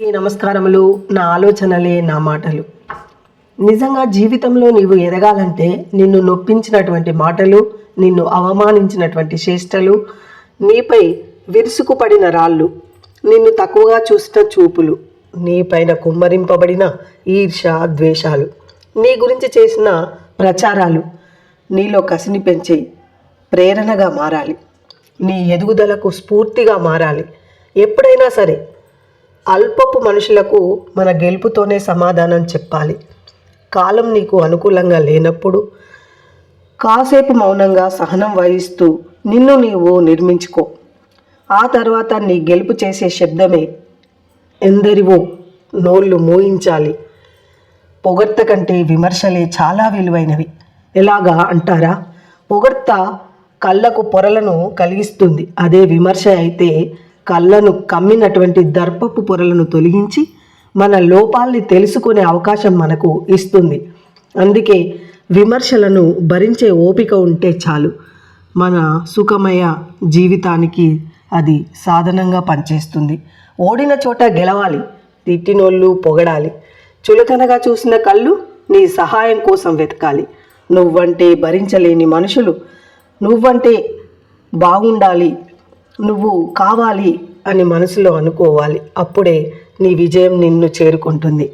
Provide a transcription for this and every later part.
ఈ నమస్కారములు నా ఆలోచనలే నా మాటలు. నిజంగా జీవితంలో నీవు ఎదగాలంటే నిన్ను నొప్పించినటువంటి మాటలు నిన్ను అవమానించినటువంటి చేష్టలు నీపై విరుసుకుపడిన రాళ్ళు నిన్ను తక్కువగా చూసిన చూపులు నీపైన కుమ్మరింపబడిన ఈర్ష ద్వేషాలు నీ గురించి చేసిన ప్రచారాలు నీలో కసిని పెంచే ప్రేరణగా మారాలి. నీ ఎదుగుదలకు స్ఫూర్తిగా మారాలి. ఎప్పుడైనా సరే అల్పపు మనుషులకు మన గెలుపుతోనే సమాధానం చెప్పాలి. కాలం నీకు అనుకూలంగా లేనప్పుడు కాసేపు మౌనంగా సహనం వహిస్తూ నిన్ను నీవు నిర్మించుకో. ఆ తర్వాత నీ గెలుపు చేసే శబ్దమే ఎందరివో నోళ్ళు మోయించాలి. పొగడ్త కంటే విమర్శలే చాలా విలువైనవి. ఎలాగా అంటారా? పొగడ్త కళ్ళకు పొరలను కలిగిస్తుంది. అదే విమర్శ అయితే కళ్ళను కమ్మినటువంటి దర్పపు పొరలను తొలగించి మన లోపాల్ని తెలుసుకునే అవకాశం మనకు ఇస్తుంది. అందుకే విమర్శలను భరించే ఓపిక ఉంటే చాలు. మన సుఖమయ జీవితానికి అది సాధనంగా పనిచేస్తుంది. ఓడిన చోట గెలవాలి తిట్టినోళ్ళు పొగడాలి. చులకనగా చూసిన కళ్ళు నీ సహాయం కోసం వెతకాలి. నువ్వంటే భరించలేని మనుషులు నువ్వంటే బాగుండాలి నువ్వు కావాలి అని మనసులో అనుకోవాలి. అప్పుడే నీ విజయం నిన్ను చేరుకుంటుంది.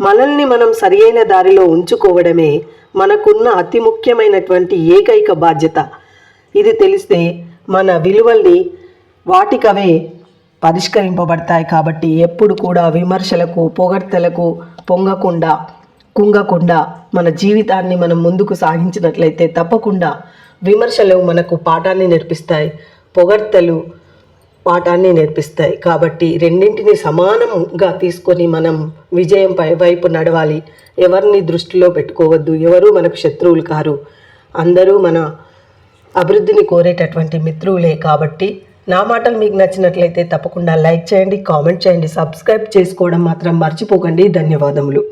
మనల్ని మనం సరియైన దారిలో ఉంచుకోవడమే మనకున్న అతి ముఖ్యమైనటువంటి ఏకైక బాధ్యత. ఇది తెలిస్తే మన విలువల్ని వాటికవే పరిష్కరింపబడతాయి కాబట్టి ఎప్పుడు కూడా విమర్శలకు పొగడ్తలకు పొంగకుండా కుంగకుండా మన జీవితాన్ని మనం ముందుకు సాగించినట్లయితే తప్పకుండా విమర్శలు మనకు పాఠాన్ని నేర్పిస్తాయి. పొగడ్తలు పాఠాన్ని నేర్పిస్తాయి. కాబట్టి రెండింటిని సమానంగా తీసుకొని మనం విజయం పై వైపు నడవాలి. ఎవరిని దృష్టిలో పెట్టుకోవద్దు. ఎవరు మనకు శత్రువులు కారు. అందరూ మన అభివృద్ధిని కోరేటటువంటి మిత్రువులే కాబట్టి నా మాటలు మీకు నచ్చినట్లయితే తప్పకుండా లైక్ చేయండి కామెంట్ చేయండి సబ్స్క్రైబ్ చేసుకోవడం మాత్రం మర్చిపోకండి. ధన్యవాదములు.